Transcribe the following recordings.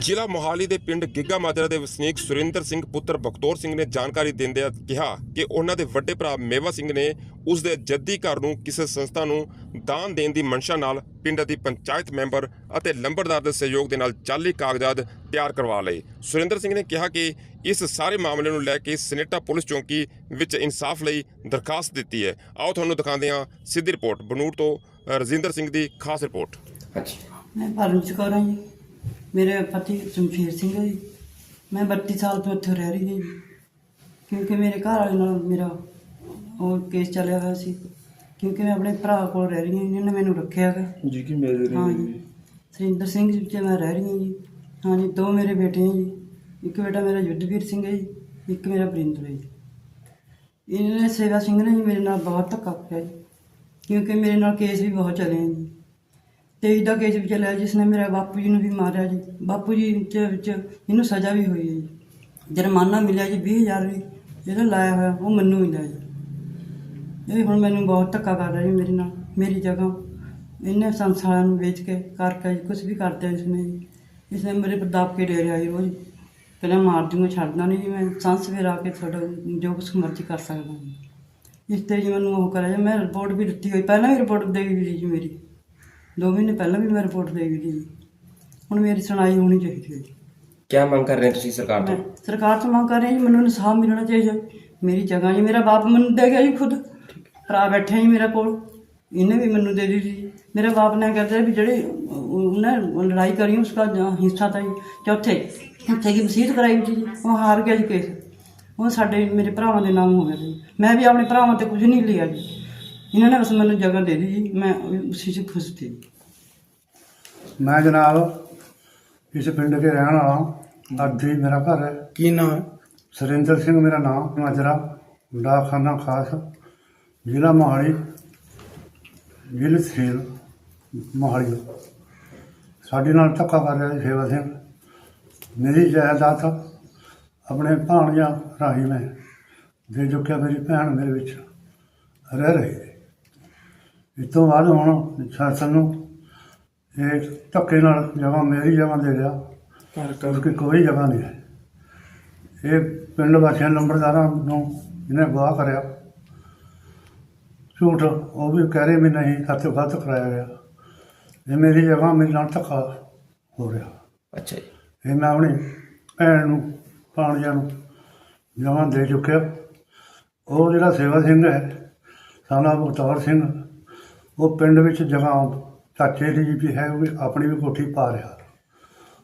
ਜ਼ਿਲ੍ਹਾ ਮੋਹਾਲੀ ਦੇ ਪਿੰਡ ਗਿੱਗਾ ਮਾਜਰਾ ਦੇ ਵਸਨੀਕ ਸੁਰਿੰਦਰ ਸਿੰਘ ਪੁੱਤਰ ਬਖਤੌਰ ਸਿੰਘ ਨੇ ਜਾਣਕਾਰੀ ਦਿੰਦਿਆਂ ਕਿਹਾ ਕਿ ਉਹਨਾਂ ਦੇ ਵੱਡੇ ਭਰਾ ਮੇਵਾ ਸਿੰਘ ਨੇ ਉਸ ਦੇ ਜੱਦੀ ਘਰ ਨੂੰ ਕਿਸੇ ਸੰਸਥਾ ਨੂੰ ਦਾਨ ਦੇਣ ਦੀ ਮਨਸ਼ਾ ਨਾਲ ਪਿੰਡ ਦੀ ਪੰਚਾਇਤ ਮੈਂਬਰ ਅਤੇ ਲੰਬੜਦਾਰ ਦੇ ਸਹਿਯੋਗ ਦੇ ਨਾਲ ਜਾਲੀ ਕਾਗਜ਼ਾਤ ਤਿਆਰ ਕਰਵਾ ਲਏ। ਸੁਰਿੰਦਰ ਸਿੰਘ ਨੇ ਕਿਹਾ ਕਿ ਇਸ ਸਾਰੇ ਮਾਮਲੇ ਨੂੰ ਲੈ ਕੇ ਸਨੇਟਾ ਪੁਲਿਸ ਚੌਂਕੀ ਵਿੱਚ ਇਨਸਾਫ ਲਈ ਦਰਖਾਸਤ ਦਿੱਤੀ ਹੈ। ਆਓ ਤੁਹਾਨੂੰ ਦਿਖਾਉਂਦੇ ਹਾਂ ਸਿੱਧੀ ਰਿਪੋਰਟ। ਬਨੂੜ ਤੋਂ ਰਜਿੰਦਰ ਸਿੰਘ ਦੀ ਖਾਸ ਰਿਪੋਰਟ। ਅੱਛਾ। ਮੈਂ ਪਰਮਜੀਤ ਕੌਰ ਹਾਂ ਜੀ। ਮੇਰੇ ਪਤੀ ਜਮਸ਼ੇਰ ਸਿੰਘ ਹੈ ਜੀ। ਮੈਂ 32 ਸਾਲ ਤੋਂ ਇੱਥੇ ਰਹਿ ਰਹੀ ਹਾਂ ਜੀ। ਕਿਉਂਕਿ ਮੇਰੇ ਘਰ ਵਾਲੇ ਨਾਲ ਮੇਰਾ ਉਹ ਕੇਸ ਚੱਲਿਆ ਹੋਇਆ ਸੀ। ਕਿਉਂਕਿ ਮੈਂ ਆਪਣੇ ਭਰਾ ਕੋਲ ਰਹਿ ਰਹੀ ਹਾਂ ਇਹਨਾਂ ਨੇ ਮੈਨੂੰ ਰੱਖਿਆ ਹੈਗਾ। ਜੀ ਕੀ ਮਿਲ ਰਹੀ ਹਾਂ ਹੈ ਜੀ। ਸਰਿੰਦਰ ਸਿੰਘ ਜੀ ਚ ਮੈਂ ਰਹਿ ਰਹੀ ਹਾਂ ਜੀ। ਹਾਂ ਜੀ ਦੋ ਮੇਰੇ ਬੇਟੇ ਹੈ ਜੀ। ਇੱਕ ਬੇਟਾ ਮੇਰਾ ਯੁੱਧਵੀਰ ਸਿੰਘ ਹੈ ਜੀ ਇੱਕ ਮੇਰਾ ਬਰਿੰਦਰ ਹੈ ਜੀ। ਇਹਨਾਂ ਨੇ ਸੇਵਾ ਸਿੰਘ ਨੇ ਜੀ ਮੇਰੇ ਨਾਲ ਬਹੁਤ ਧੱਕਾ ਕਰਿਆ ਜੀ। ਕਿਉਂਕਿ ਮੇਰੇ ਨਾਲ ਕੇਸ ਵੀ ਬਹੁਤ ਚੱਲੇ ਹੈ ਜੀ। ਤੇਈ ਦਾ ਕੇਸ ਵੀ ਚੱਲਿਆ ਜਿਸ ਨੇ ਮੇਰਾ ਬਾਪੂ ਜੀ ਨੂੰ ਵੀ ਮਾਰਿਆ ਜੀ। ਬਾਪੂ ਜੀ ਚ ਵਿੱਚ ਇਹਨੂੰ ਸਜ਼ਾ ਵੀ ਹੋਈ ਹੈ ਜੀ। ਜੁਰਮਾਨਾ ਮਿਲਿਆ ਜੀ 20000 ਵੀ, ਜਿਹੜਾ ਲਾਇਆ ਹੋਇਆ ਉਹ ਮੈਨੂੰ ਮਿਲਿਆ ਜੀ। ਇਹ ਹੁਣ ਮੈਨੂੰ ਬਹੁਤ ਧੱਕਾ ਕਰ ਰਿਹਾ ਜੀ ਮੇਰੇ ਨਾਲ, ਮੇਰੀ ਜਗ੍ਹਾ। ਇਹਨੇ ਸੰਸਾਰਾਂ ਨੂੰ ਵੇਚ ਕੇ ਕਰਕੇ ਕੁਝ ਵੀ ਕਰਦਾ ਇਸਨੇ ਜੀ। ਇਸਨੇ ਮੇਰੇ ਪਰ ਦਾਬ ਕੇ ਡੇਰਿਆ ਜੀ ਰੋਜ਼। ਕਹਿੰਦਾ ਮਾਰ ਦੂੰਗਾ, ਛੱਡਦਾ ਨਹੀਂ ਜੀ ਮੈਂ। ਸੰਸ ਵੇਰ ਆ ਕੇ ਤੁਹਾਡਾ ਜੋ ਕੁਛ ਮਰਜ਼ੀ ਕਰ ਸਕਦਾ ਜੀ। ਇਸ ਤੇ ਜੀ ਮੈਨੂੰ ਉਹ ਕਰਿਆ ਜੀ, ਮੈਂ ਰਿਪੋਰਟ ਵੀ ਦਿੱਤੀ ਹੋਈ, ਪਹਿਲਾਂ ਵੀ ਰਿਪੋਰਟ ਦੇ ਗਈ ਜੀ ਮੇਰੀ। ਦੋ ਮਹੀਨੇ ਪਹਿਲਾਂ ਵੀ ਮੈਂ ਰਿਪੋਰਟ ਦੇ ਗਈ ਜੀ ਹੁਣ ਮੇਰੀ ਸੁਣਾਈ ਹੋਣੀ ਚਾਹੀਦੀ ਹੈ ਜੀ। ਕੀ ਮੰਗ ਕਰ ਰਹੇ ਹੋ ਤੁਸੀਂ ਸਰਕਾਰ ਤੋਂ? ਮੈਂ ਸਰਕਾਰ ਤੋਂ ਮੰਗ ਕਰ ਰਹੀ ਜੀ ਮੈਨੂੰ ਇਨਸਾਫ ਮਿਲਣਾ ਚਾਹੀਦਾ। ਮੇਰੀ ਜਗ੍ਹਾ ਜੀ ਮੇਰਾ ਬਾਪ ਮੈਨੂੰ ਦੇ ਗਿਆ ਜੀ ਖੁਦ। ਭਰਾ ਬੈਠਾ ਜੀ ਮੇਰੇ ਕੋਲ। ਇਹਨੇ ਵੀ ਮੈਨੂੰ ਦੇ ਦਿੱਤੀ ਜੀ। ਮੇਰੇ ਬਾਪ ਨੇ ਕਹਿੰਦੇ ਵੀ ਜਿਹੜੇ ਉਹਨੇ ਲੜਾਈ ਕਰੀ ਉਸਦਾ ਜ- ਹਿੱਸਾ ਤਾਂ ਜੀ ਚੌਥੇ ਉੱਥੇ ਕੀ ਵਸੀਅਤ ਕਰਾਈ ਸੀ ਜੀ ਉਹ ਹਾਰ ਗਿਆ ਜੀ ਕੇਸ। ਉਹ ਸਾਡੇ ਮੇਰੇ ਭਰਾਵਾਂ ਦੇ ਨਾਮ ਹੋ ਗਿਆ ਜੀ ਮੈਂ ਵੀ ਆਪਣੇ ਭਰਾਵਾਂ ਤੇ ਕੁਝ ਨਹੀਂ ਲਿਆ ਜੀ। ਇਹਨਾਂ ਨੇ ਬਸ ਮੈਨੂੰ ਜਗ੍ਹਾ ਦੇ ਦਿੱਤੀ ਜੀ ਮੈਂ ਉਸੇ 'ਚ ਖੁਸ਼ ਸੀ ਮੈਂ ਜਨਾਬ ਇਸ ਪਿੰਡ ਦੇ ਰਹਿਣ ਵਾਲਾ ਅੱਡੀ ਮੇਰਾ ਘਰ ਹੈ। ਕੀ ਨਾਮ ਹੈ? ਸੁਰਿੰਦਰ ਸਿੰਘ ਮੇਰਾ ਨਾਮ ਮਾਜਰਾ ਡਾਕਖਾਨਾ ਖਾਸ ਜ਼ਿਲ੍ਹਾ ਮੋਹਾਲੀ ਜ਼ਿਲ੍ਹਾ ਤਹਿਸੀਲ ਮੋਹਾਲੀ। ਸਾਡੇ ਨਾਲ ਧੱਕਾ ਕਰ ਰਿਹਾ ਸੇਵਾ ਸਿੰਘ। ਮੇਰੀ ਜਾਇਦਾਦ ਆਪਣੇ ਭਾਣਜਾ ਰਾਹੀਂ ਮੈਂ ਦੇ ਚੁੱਕਿਆ ਮੇਰੀ ਭੈਣ ਮੇਰੇ ਵਿੱਚ ਰਹਿ ਰਹੀ ਹੈ। ਇਸ ਤੋਂ ਬਾਅਦ ਹੁਣ ਸ਼ਾਸਨ ਨੂੰ ਇਹ ਧੱਕੇ ਨਾਲ ਜਗ੍ਹਾ ਮੇਰੀ ਜਗ੍ਹਾ ਦੇ ਰਿਹਾ ਘਰ ਉਸकी ਕੋਈ ਜਗ੍ਹਾ ਨਹੀਂ ਹੈ। ਇਹ ਪਿੰਡ ਵਾਸੀਆਂ ਨੰਬਰਦਾਰਾਂ ਨੂੰ ਇਹਨੇ ਗਵਾਹ ਕਰਿਆ। ਝੂਠ ਉਹ ਵੀ ਕਹਿ ਰਹੇ ਵੀ ਨਹੀਂ ਸਾਥੋਂ ਗਲਤ ਕਰਾਇਆ ਗਿਆ। ਇਹ ਮੇਰੀ ਜਗ੍ਹਾ ਮੇਰੇ ਨਾਲ ਧੱਕਾ ਹੋ ਰਿਹਾ। ਅੱਛਾ ਜੀ। ਇਹ ਮੈਂ ਆਪਣੀ ਭੈਣ ਨੂੰ ਭਾਣਜਾ ਨੂੰ ਜਮ੍ਹਾਂ ਦੇ ਚੁੱਕਿਆ। ਉਹ ਜਿਹੜਾ ਸੇਵਾ ਸਿੰਘ ਹੈ ਸਾਨਾ ਬਖਤੌਰ ਸਿੰਘ ਉਹ ਪਿੰਡ ਵਿੱਚ ਜਗ੍ਹਾ ਚਾਚੇ ਦੀ ਵੀ ਹੈ ਉਹ ਆਪਣੀ ਵੀ ਕੋਠੀ ਪਾ ਰਿਹਾ।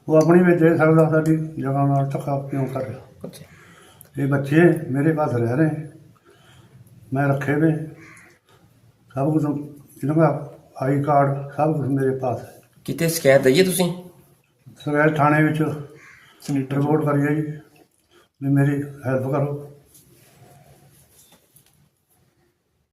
ਉਹ ਆਪਣੀ ਵੀ ਦੇ ਸਕਦਾ ਸਾਡੀ ਜਗ੍ਹਾ ਨਾਲ ਧੱਕਾ ਕਿਉਂ ਕਰ ਰਿਹਾ। ਇਹ ਬੱਚੇ ਮੇਰੇ ਪਾਸ ਰਹਿ ਰਹੇ। ਮੈਂ ਰੱਖੇ ਵੇ। ਸਭ ਕੁਝ ਇਹਨਾਂ ਦਾ ਆਈ ਕਾਰਡ ਸਭ ਕੁਝ ਮੇਰੇ ਪਾਸ ਹੈ। ਕਿਤੇ ਸ਼ਿਕਾਇਤ ਦਈਏ ਤੁਸੀਂ? ਸਵੇਰ ਥਾਣੇ ਵਿੱਚ ਰਿਪੋਰਟ ਕਰੀਏ ਜੀ ਵੀ ਮੇਰੀ ਹੈਲਪ ਕਰੋ।